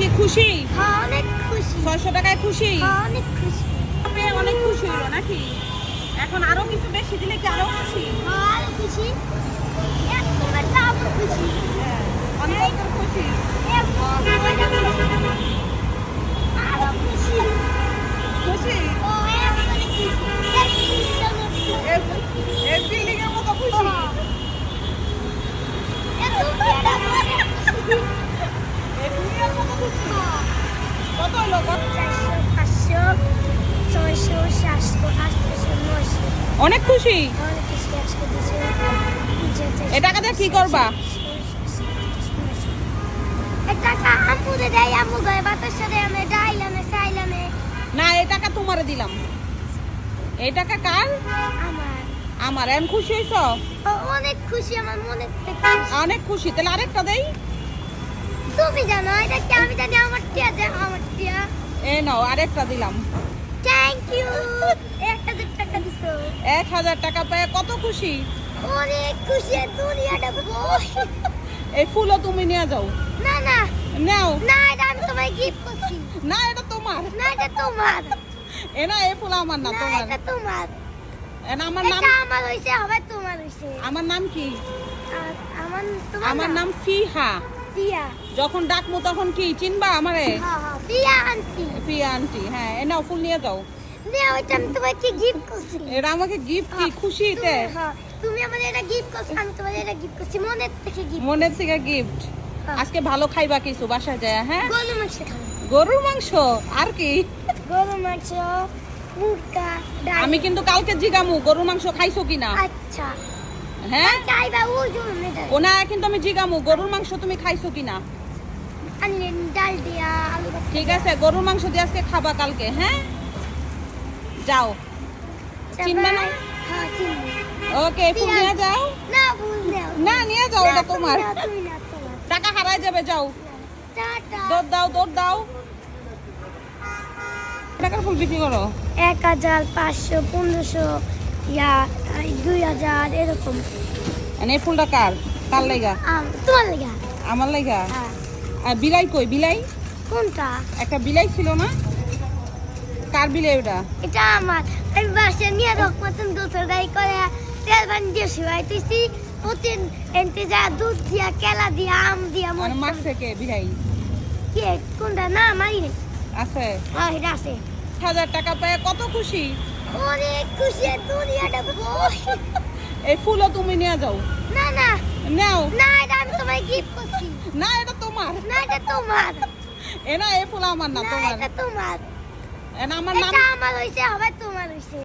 কি খুশি? হ্যাঁ অনেক খুশি। ছয়শো টাকায় খুশি? হ্যাঁ অনেক খুশি পেয়ে অনেক খুশি হলো নাকি এখন আরও কিছু বেশি দিলে কি আরও খুশি হ্যাঁ আরও খুশি এক তোমার দাম খুশি হ্যাঁ, অনেক খুশি এক তোমার আরও খুশি খুশি ও এক করে খুশি এক খুশি এই বিল্ডিং এর মতো খুশি এক তোমার অনেক খুশি এই দুনিয়ার মতো খুশি কত হলো কত? চারশো পাঁচশো ছয়শো সাতশো আটশো নয়শো অনেক খুশি? অনেক খুশি একশো দুশো তিনশো এ টাকা দিয়ে কি করবা? না এই টাকা তোমারে দিলাম। এই টাকা কার? আমার। এম খুশি হইছ? অনেক খুশি আমার মনে অনেক খুশি। তাহলে আরেকটা দেই। তুমি জানো এটা কি আমি জানি আমার টিয়া আমার টিয়া। এ নাও আরেকটা দিলাম। থ্যাংক ইউ এক হাজার টাকা দিছো এক হাজার টাকা পেয়ে কত খুশি? অনেক খুশি দুনিয়াটা এই ফুলও তুমি নিয়ে যাও। না না। নাও। না এটা আমি তোমায় গিফট করছি। না এটা তোমার। না এটা তোমার। এ না এই ফুল আমার না না তোমার। এটা তোমার। আমার নাম এটা আমার হইছে হবে তোমার হইছে। আমার নাম কি? আমার তোমার আমার নাম? ফিহা। যখন ডাকমু তখন কি চিনবা আমারে? হ্যাঁ হ্যাঁ আন্টি। ফিয়া আন্টি হ্যাঁ এ নাও ফুল নিয়ে যাও। নে ওইটা আমি তোমাকে গিফট করছি। এটা আমাকে গিফট কি? খুশিতে? তুমি- এটা গিফট করছ আমি তোমাদের এটা গিফট করছি মনের থেকে গিফট মনের থেকে গিফট আজকে ভালো খাইবা কিছু বাসায় যায় হ্যাঁ? গরু মাংস গরুর মাংস? আর কি? গরু মাংস আমি কিন্তু কালকে জিগামু গরুর মাংস খাইছো কিনা? আচ্ছা। হ্যাঁ? ওনা কিন্তু আমি জিগামু গরুর মাংস তুমি খাইছো কিনা? ঠিক আছে গরুর মাংস দিয়ে আজকে খাবা কালকে হ্যাঁ? যাও। দিয়া। চিনবা না? হ্যাঁ ওকে ফুল নিয়ে যাও। না ভুল দাও না নিয়ে যাও এটা তোমার টাকা হারাই যাবে যাও। দৌড় দাও দৌড় দাও। টাকার ফুল বিক্রি করো। এক হাজার পাঁচশো পনেরোশো ইয়া দুই হাজার এরকম। মানে এই ফুলটা কার? কার লাইগা? তোমার লেগা আমার লাইগা? হ্যাঁ। আর বিলাই কই? বিলাই? কোনটা? একটা বিলাই ছিল না? কার বিলাই ওটা? এটা আমার। আমি বাসা নিয়ে রক মতন দোসরাই করে। তেল বান দিয়ে শুয়াইতেছি প্রতিদিন এনতে যা দুধ দিয়া কেলা দিয়া আম দিয়া মানে মাছ থেকে বিলাই কে? কোনটা? না মারি নেই। আছে? হ্যাঁ এটা আছে। হাজার টাকা পেয়ে কত খুশি? অনেক খুশি দুনিয়াটা এই ফুলও তুমি নিয়ে যাও। না না। নাও। না এটা আমি তোমায় গিফট করছি। না এটা তোমার। না এটা তোমার। এ না এই ফুল আমার না তোমার। এটা তোমার। আমার নাম আমার হইছে আবার তোমার হইছে।